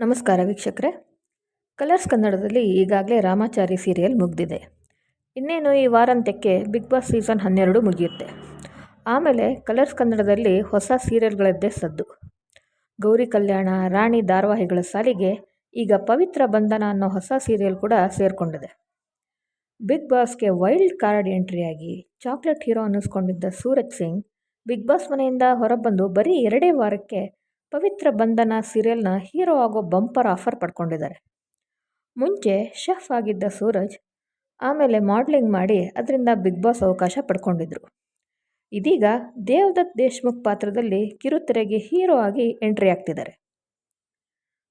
ನಮಸ್ಕಾರ ವೀಕ್ಷಕರೇ. ಕಲರ್ಸ್ ಕನ್ನಡದಲ್ಲಿ ಈಗಾಗಲೇ ರಾಮಾಚಾರಿ ಸೀರಿಯಲ್ ಮುಗಿದಿದೆ. ಇನ್ನೇನು ಈ ವಾರಾಂತ್ಯಕ್ಕೆ ಬಿಗ್ ಬಾಸ್ ಸೀಸನ್ ಹನ್ನೆರಡು ಮುಗಿಯುತ್ತೆ. ಆಮೇಲೆ ಕಲರ್ಸ್ ಕನ್ನಡದಲ್ಲಿ ಹೊಸ ಸೀರಿಯಲ್ಗಳದ್ದೇ ಸದ್ದು. ಗೌರಿ ಕಲ್ಯಾಣ, ರಾಣಿ ಧಾರಾವಾಹಿಗಳ ಸಾಲಿಗೆ ಈಗ ಪವಿತ್ರ ಬಂಧನ ಅನ್ನೋ ಹೊಸ ಸೀರಿಯಲ್ ಕೂಡ ಸೇರಿಕೊಂಡಿದೆ. ಬಿಗ್ ಬಾಸ್ಗೆ ವೈಲ್ಡ್ ಕಾರ್ಡ್ ಎಂಟ್ರಿಯಾಗಿ ಚಾಕ್ಲೇಟ್ ಹೀರೋ ಅನ್ನಿಸ್ಕೊಂಡಿದ್ದ ಸೂರಜ್ ಸಿಂಗ್ ಬಿಗ್ ಬಾಸ್ ಮನೆಯಿಂದ ಹೊರಬಂದು ಬರೀ ಎರಡೇ ವಾರಕ್ಕೆ ಪವಿತ್ರ ಬಂಧನ ಸೀರಿಯಲ್ನ ಹೀರೋ ಆಗೋ ಬಂಪರ್ ಆಫರ್ ಪಡ್ಕೊಂಡಿದ್ದಾರೆ. ಮುಂಚೆ ಶೆಫ್ ಆಗಿದ್ದ ಸೂರಜ್ ಆಮೇಲೆ ಮಾಡ್ಲಿಂಗ್ ಮಾಡಿ ಅದರಿಂದ ಬಿಗ್ ಬಾಸ್ ಅವಕಾಶ ಪಡ್ಕೊಂಡಿದ್ರು. ಇದೀಗ ದೇವದತ್ ದೇಶ್ಮುಖ್ ಪಾತ್ರದಲ್ಲಿ ಕಿರುತೆರೆಗೆ ಹೀರೋ ಆಗಿ ಎಂಟ್ರಿ ಆಗ್ತಿದ್ದಾರೆ.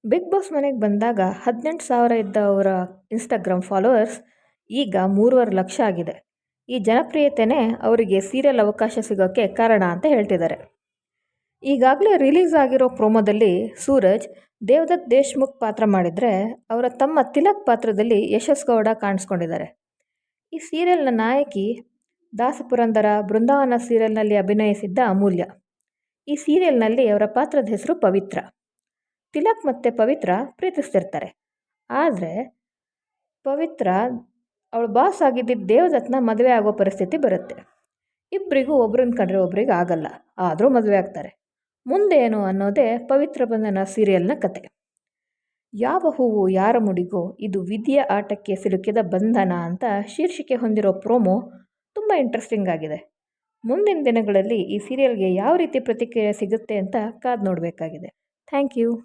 ಬಿಗ್ ಬಾಸ್ ಮನೆಗೆ ಬಂದಾಗ ಹದಿನೆಂಟು ಸಾವಿರ ಇದ್ದ ಅವರ ಇನ್ಸ್ಟಾಗ್ರಾಮ್ ಫಾಲೋವರ್ಸ್ ಈಗ ಮೂರುವರೆ ಲಕ್ಷ ಆಗಿದೆ. ಈ ಜನಪ್ರಿಯತೆಯೇ ಅವರಿಗೆ ಸೀರಿಯಲ್ ಅವಕಾಶ ಸಿಗೋಕ್ಕೆ ಕಾರಣ ಅಂತ ಹೇಳ್ತಿದ್ದಾರೆ. ಈಗಾಗಲೇ ರಿಲೀಸ್ ಆಗಿರೋ ಪ್ರೋಮೋದಲ್ಲಿ ಸೂರಜ್, ದೇವದತ್ ದೇಶ್ಮುಖ್ ಪಾತ್ರ ಮಾಡಿದರೆ ಅವರ ತಮ್ಮ ತಿಲಕ್ ಪಾತ್ರದಲ್ಲಿ ಯಶಸ್ ಗೌಡ ಕಾಣಿಸ್ಕೊಂಡಿದ್ದಾರೆ. ಈ ಸೀರಿಯಲ್ನ ನಾಯಕಿ ದಾಸಪುರಂದರ ಬೃಂದಾವನ ಸೀರಿಯಲ್ನಲ್ಲಿ ಅಭಿನಯಿಸಿದ್ದ ಅಮೂಲ್ಯ. ಈ ಸೀರಿಯಲ್ನಲ್ಲಿ ಅವರ ಪಾತ್ರದ ಹೆಸರು ಪವಿತ್ರ. ತಿಲಕ್ ಮತ್ತು ಪವಿತ್ರ ಪ್ರೀತಿಸ್ತಿರ್ತಾರೆ. ಆದರೆ ಪವಿತ್ರ ಅವಳು ಬಾಸ್ ಆಗಿದ್ದ ದೇವದತ್ನ ಮದುವೆ ಆಗೋ ಪರಿಸ್ಥಿತಿ ಬರುತ್ತೆ. ಇಬ್ಬರಿಗೂ ಒಬ್ರನ್ನ ಕಂಡ್ರೆ ಒಬ್ರಿಗೆ ಆಗಲ್ಲ, ಆದರೂ ಮದುವೆ ಆಗ್ತಾರೆ. ಮುಂದೇನು ಅನ್ನೋದೇ ಪವಿತ್ರ ಬಂಧನ ಸೀರಿಯಲ್ನ ಕತೆ. ಯಾವ ಹೂವು ಯಾರ ಮುಡಿಗೋ ಇದು ವಿಧಿಯ ಆಟಕ್ಕೆ ಸಿಲುಕಿದ ಬಂಧನ ಅಂತ ಶೀರ್ಷಿಕೆ ಹೊಂದಿರೋ ಪ್ರೋಮೋ ತುಂಬ ಇಂಟ್ರೆಸ್ಟಿಂಗ್ ಆಗಿದೆ. ಮುಂದಿನ ದಿನಗಳಲ್ಲಿ ಈ ಸೀರಿಯಲ್ಗೆ ಯಾವ ರೀತಿ ಪ್ರತಿಕ್ರಿಯೆ ಸಿಗುತ್ತೆ ಅಂತ ಕಾದು ನೋಡಬೇಕಾಗಿದೆ. Thank you.